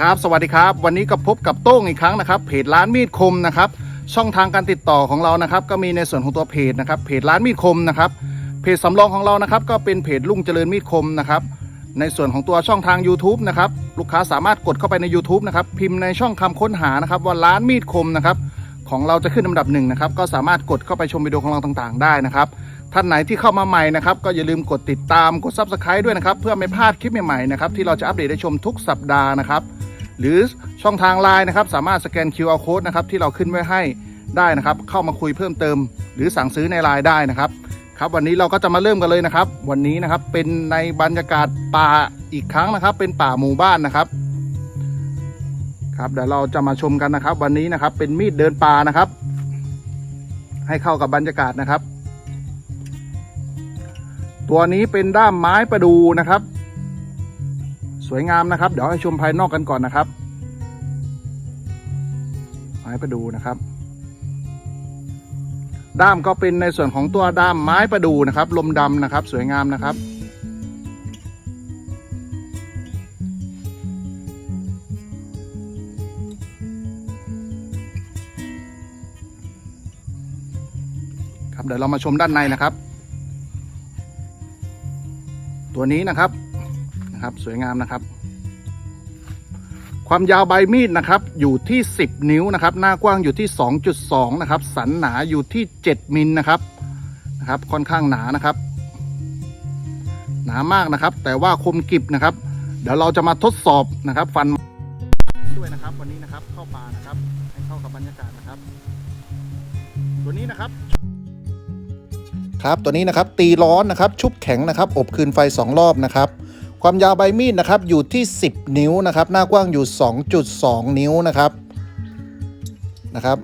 ครับ สวัสดีครับ วันนี้ก็พบกับโต้งอีกครั้งนะครับ เพจร้านมีดคมนะครับ ช่องทางการติดต่อของเรานะครับ ก็มีในส่วนของตัวเพจนะครับ เพจร้านมีดคมนะครับ เพจสำรองของเรานะครับ ก็เป็นเพจลุงเจริญมีดคมนะครับ ในส่วนของตัวช่องทาง YouTube นะครับ ลูกค้าสามารถกดเข้าไปใน YouTube นะครับ พิมพ์ในช่องคำค้นหานะครับ ว่าร้านมีดคมนะครับ ของเราจะขึ้นอันดับหนึ่งนะครับ ก็สามารถกดเข้าไปชมวิดีโอของเราต่างๆ ได้นะครับ ท่านไหนที่เข้ามาใหม่นะครับ ก็อย่าลืมกดติดตาม กด Subscribe ด้วยนะครับ เพื่อไม่พลาดคลิปใหม่ๆนะครับ ที่เราจะอัปเดตให้ชมทุกสัปดาห์นะครับ หรือช่องทางไลน์นะครับ สามารถสแกน QR Code นะครับที่เราขึ้นไว้ให้ได้นะครับ เข้ามาคุยเพิ่มเติม หรือสั่งซื้อในไลน์ได้นะครับ ครับวันนี้เราก็จะมาเริ่มกันเลยนะครับ วันนี้นะครับเป็นในบรรยากาศป่าอีกครั้งนะครับ เป็นป่าหมู่บ้านนะครับครับเดี๋ยวเราจะมาชมกันนะครับ วันนี้นะครับเป็นมีดเดินป่านะครับ ให้เข้ากับบรรยากาศนะครับ ตัวนี้เป็นด้ามไม้ประดูนะครับ สวยงามนะครับ เดี๋ยวให้ชมภายนอกกันก่อนนะครับไม้ประดูนะครับ ด้ามก็เป็นในส่วนของตัวด้ามไม้ประดูนะครับ ลมดำนะครับ สวยงามนะครับครับเดี๋ยวเรามาชมด้านในนะครับ ตัวนี้นะครับ นะครับ สวยงามนะครับ ความยาวใบมีดนะครับ อยู่ที่ 10 นิ้วนะครับ หน้ากว้างอยู่ที่ 2.2 นะครับ สันหนาอยู่ที่ 7 มิลนะครับนะครับ ค่อนข้างหนานะครับ หนามากนะครับ แต่ว่าคมกริบนะครับ เดี๋ยวเราจะมาทดสอบนะครับ ฟันด้วยนะครับ วันนี้นะครับเข้าป่านะครับ ให้เข้ากับบรรยากาศนะครับ ตัวนี้นะครับครับตัวนี้นะครับตีร้อนนะครับ ชุบแข็งนะครับ อบคืนไฟ 2 รอบนะครับ ความยาวใบมีดนะครับอยู่ที่ 10 นิ้วนะครับ หน้ากว้างอยู่ 2.2 นิ้วนะครับนะครับ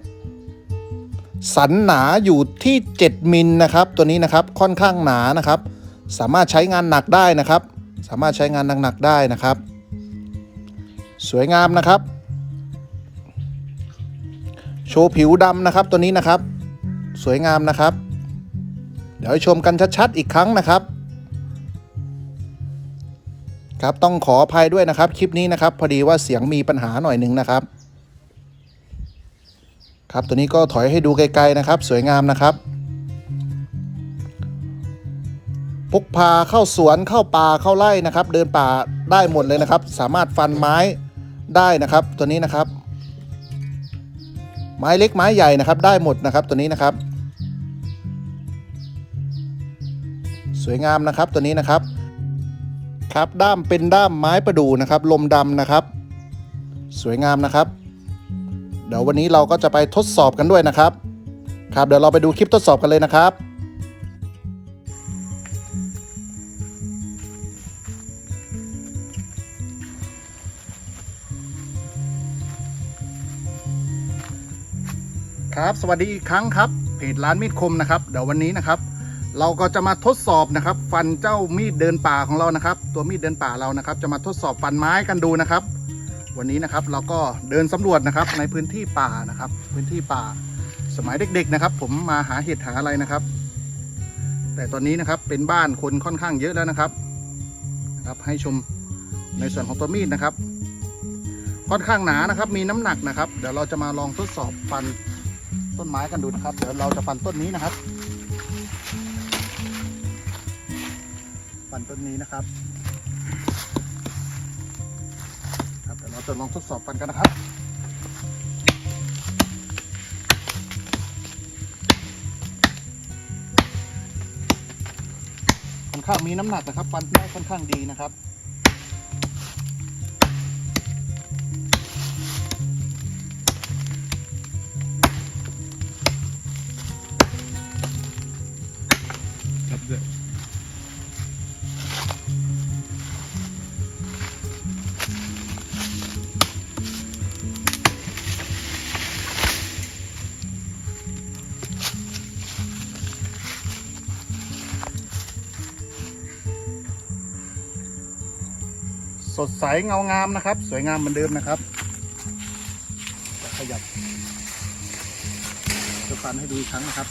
สันหนาอยู่ที่ 7 มิลนะครับ ตัวนี้นะครับค่อนข้างหนานะครับ สามารถใช้งานหนักได้นะครับ สามารถใช้งานหนักๆได้นะครับ สวยงามนะครับ โชว์ผิวดำนะครับตัวนี้นะครับ สวยงามนะครับ เดี๋ยวให้ชมกันชัดๆอีกครั้งนะครับ ครับต้องขออภัยด้วยนะครับ คลิปนี้นะครับ พอดีว่าเสียงมีปัญหาหน่อยหนึ่งนะครับ ครับตัวนี้ก็ถอยให้ดูไกลๆนะครับ สวยงามนะครับพกพาเข้าสวนเข้าป่าเข้าไร่นะครับ เดินป่าได้หมดเลยนะครับ สามารถฟันไม้ได้นะครับ ตัวนี้นะครับ ไม้เล็กไม้ใหญ่นะครับ ได้หมดนะครับตัวนี้นะครับ สวยงามนะครับตัวนี้นะครับ ครับด้ามเป็นด้ามไม้ประดู่นะครับ ลมดำนะครับ สวยงามนะครับ เดี๋ยววันนี้เราก็จะไปทดสอบกันด้วยนะครับ ครับเดี๋ยวเราไปดูคลิปทดสอบกันเลยนะครับครับ สวัสดีอีกครั้งครับ เพจร้านมีดคมนะครับ เดี๋ยววันนี้นะครับ เราก็จะมาทดสอบนะครับ ฟันเจ้ามีดเดินป่าของเรานะครับ ตัวมีดเดินป่าเรานะครับ จะมาทดสอบฟันไม้กันดูนะครับ วันนี้นะครับเราก็เดินสำรวจนะครับในพื้นที่ป่านะครับ พื้นที่ป่า สมัยเด็ก ๆนะครับ ผมมาหาเห็ดหาอะไรนะครับ แต่ตอนนี้นะครับเป็นบ้านคนค่อนข้างเยอะแล้วนะครับนะครับ ให้ชมในส่วนของตัวมีดนะครับ ค่อนข้างหนานะครับ มีน้ำหนักนะครับ เดี๋ยวเราจะมาลองทดสอบฟันต้นไม้กันดูนะครับ เดี๋ยวเราจะฟันต้นนี้นะครับ ฟันต้นนี้นะครับครับเดี๋ยวเราจะลองทดสอบฟันกันนะครับค่อนข้างมีน้ำหนักนะครับฟันได้ค่อนข้างดีนะครับ สดใสเงางามนะครับ สวยงามเหมือนเดิมนะครับขยับจะฟันให้ดูอีกครั้งนะครับ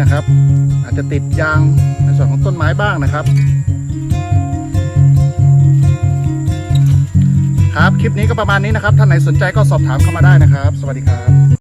นะครับ อาจจะติดยางในส่วนของต้นไม้บ้างนะครับ ครับคลิปนี้ก็ประมาณนี้นะครับท่านไหนสนใจก็สอบถามเข้ามาได้นะครับ สวัสดีครับ